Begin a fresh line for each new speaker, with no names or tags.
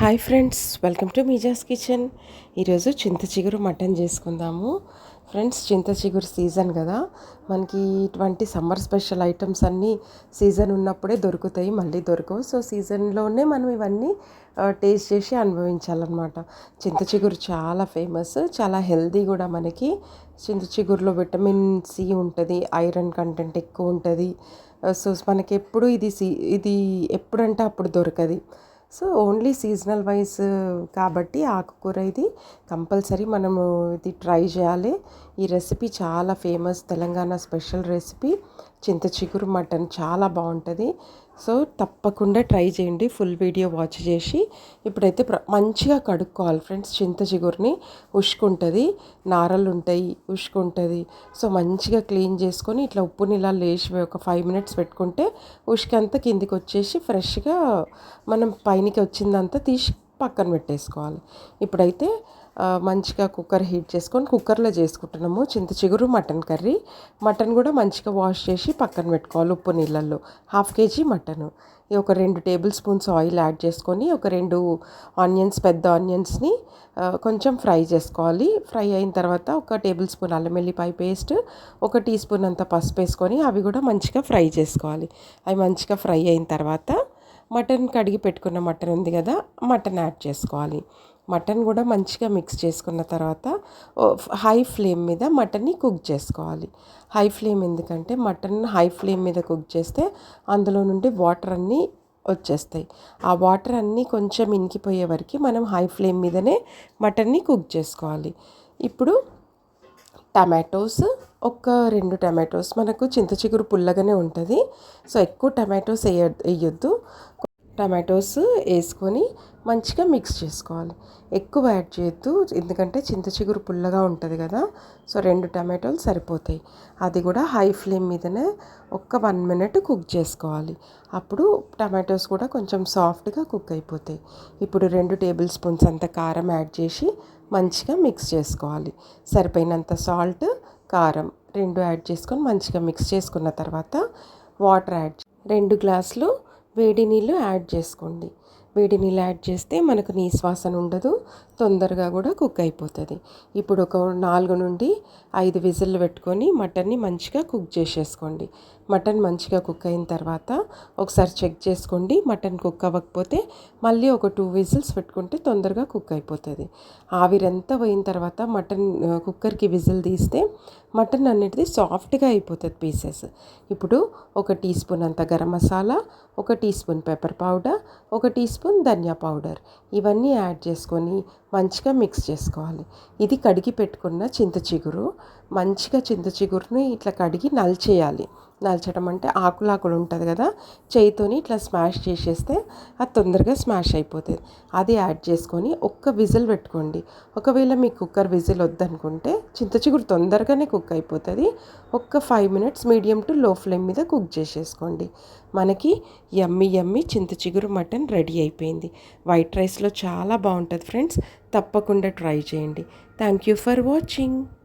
Hi friends welcome to మీజాస్ kitchen. ఈరోజు చింత చిగురు మటన్ చేసుకుందాము. ఫ్రెండ్స్ చింత చిగురు సీజన్ కదా. మనకి ఇటువంటి సమ్మర్ స్పెషల్ ఐటమ్స్ అన్నీ సీజన్ ఉన్నప్పుడే దొరుకుతాయి మళ్ళీ దొరకవు. సో సీజన్లోనే మనం ఇవన్నీ టేస్ట్ చేసి అనుభవించాలన్నమాట. చింత చిగురు చాలా ఫేమస్. చాలా హెల్దీ కూడా మనకి. చింత చిగురులో విటమిన్ సి ఉంటుంది ఐరన్ కంటెంట్ ఎక్కువ ఉంటుంది. సో మనకి ఎప్పుడు ఇది సి ఇది ఎప్పుడంటే అప్పుడు దొరకదు. సో ఓన్లీ సీజనల్ వైజ్ కాబట్టి ఆకుకూర ఇది కంపల్సరీ మనము ఇది ట్రై చేయాలి. ఈ రెసిపీ చాలా ఫేమస్ తెలంగాణ స్పెషల్ రెసిపీ. చింత చిగురు మటన్ చాలా బాగుంటుంది. సో తప్పకుండా ట్రై చేయండి ఫుల్ వీడియో వాచ్ చేసి. ఇప్పుడైతే మంచిగా కడుక్కోవాలి ఫ్రెండ్స్ చింత చిగురిని. ఉష్కుంటుంది నారలు ఉంటాయి ఉష్కుంటుంది. సో మంచిగా క్లీన్ చేసుకొని ఇట్లా ఉప్పుని ఇలా లేచి ఒక ఫైవ్ మినిట్స్ పెట్టుకుంటే ఉష్కంతా కిందికి వచ్చేసి ఫ్రెష్గా మనం పైనకి వచ్చిందంతా తీసి పక్కన పెట్టేసుకోవాలి. ఇప్పుడైతే మంచిగా కుక్కర్ హీట్ చేసుకొని కుక్కర్లో చేసుకుంటున్నాము. చింత చిగురు మటన్ కర్రీ. మటన్ కూడా మంచిగా వాష్ చేసి పక్కన పెట్టుకోవాలి ఉప్పు నీళ్ళల్లో. Half KG mutton. ఒక రెండు టేబుల్ స్పూన్స్ ఆయిల్ యాడ్ చేసుకొని ఒక రెండు ఆనియన్స్ పెద్ద ఆనియన్స్ని కొంచెం ఫ్రై చేసుకోవాలి. ఫ్రై అయిన తర్వాత ఒక టేబుల్ స్పూన్ అల్లం వెల్లిపాయ పేస్ట్ ఒక టీ స్పూన్ అంత పసుపు వేసుకొని అవి కూడా మంచిగా ఫ్రై చేసుకోవాలి. అవి మంచిగా ఫ్రై అయిన తర్వాత మటన్ కడిగి పెట్టుకున్న మటన్ ఉంది కదా మటన్ యాడ్ చేసుకోవాలి. మటన్ కూడా మంచిగా మిక్స్ చేసుకున్న తర్వాత హై ఫ్లేమ్ మీద మటన్ని కుక్ చేసుకోవాలి. హై ఫ్లేమ్ ఎందుకంటే మటన్ హై ఫ్లేమ్ మీద కుక్ చేస్తే అందులో నుండి వాటర్ అన్నీ వచ్చేస్తాయి. ఆ వాటర్ అన్నీ కొంచెం ఇనికిపోయే వరకు మనం హై ఫ్లేమ్ మీదనే మటన్ని కుక్ చేసుకోవాలి. ఇప్పుడు టమాటోస్ ఒక రెండు టమాటోస్ మనకు చింత చిగురు పుల్లగానే ఉంటుంది. సో ఎక్కువ టమాటోస్ వేయ వేయొద్దు. టమాటోస్ వేసుకొని మంచిగా మిక్స్ చేసుకోవాలి. ఎక్కువ యాడ్ చేయొద్దు ఎందుకంటే చింత చిగురు పుల్లగా ఉంటుంది కదా. సో రెండు టమాటోలు సరిపోతాయి. అది కూడా హై ఫ్లేమ్ మీదనే ఒక్క వన్ మినిట్ కుక్ చేసుకోవాలి. అప్పుడు టమాటోస్ కూడా కొంచెం సాఫ్ట్గా కుక్ అయిపోతాయి. ఇప్పుడు రెండు టేబుల్ స్పూన్స్ అంత కారం యాడ్ చేసి మంచిగా మిక్స్ చేసుకోవాలి. సరిపోయినంత సాల్ట్ కారం రెండు యాడ్ చేసుకొని మంచిగా మిక్స్ చేసుకున్న తర్వాత వాటర్ యాడ్ రెండు గ్లాసులు వేడి నీళ్ళు యాడ్ చేసుకోండి. వేడి నీళ్ళు యాడ్ చేస్తే మనకు నీ శ్వాసన ఉండదు తొందరగా కూడా కుక్ అయిపోతుంది. ఇప్పుడు ఒక నాలుగు నుండి ఐదు విజిల్లు పెట్టుకొని మటన్ని మంచిగా కుక్ చేసేసుకోండి. మటన్ మంచిగా కుక్ అయిన తర్వాత ఒకసారి చెక్ చేసుకోండి మటన్ కుక్ అవ్వకపోతే మళ్ళీ ఒక టూ విజిల్స్ పెట్టుకుంటే తొందరగా కుక్ అయిపోతుంది. ఆవిరంతా పోయిన తర్వాత మటన్ కుక్కర్కి విజిల్ తీస్తే మటన్ అనేది సాఫ్ట్గా అయిపోతుంది పీసెస్. ఇప్పుడు ఒక టీ స్పూన్ అంత గరం మసాలా ఒక టీ స్పూన్ పెప్పర్ పౌడర్ ఒక టీ స్పూన్ ధనియా పౌడర్ ఇవన్నీ యాడ్ చేసుకొని మంచిగా మిక్స్ చేసుకోవాలి. ఇది కడిగి పెట్టుకున్న చింత చిగురు మంచిగా చింత చిగురుని ఇట్లా కడిగి నలిచేయాలి. నలచడం అంటే ఆకులాకులు ఉంటుంది కదా చేయితోని ఇట్లా స్మాష్ చేసేస్తే అది తొందరగా స్మాష్ అయిపోతుంది. అది యాడ్ చేసుకొని ఒక్క విజిల్ పెట్టుకోండి. ఒకవేళ మీ కుక్కర్ విజిల్ వద్దనుకుంటే చింతచిగురు తొందరగానే కుక్ అయిపోతుంది. ఒక్క five minutes medium to low flame మీద కుక్ చేసేసుకోండి. మనకి యమ్మి యమ్మి చింతచిగురు మటన్ రెడీ అయిపోయింది. వైట్ రైస్లో చాలా బాగుంటుంది ఫ్రెండ్స్. తప్పకుండా ట్రై చేయండి. Thank you for watching.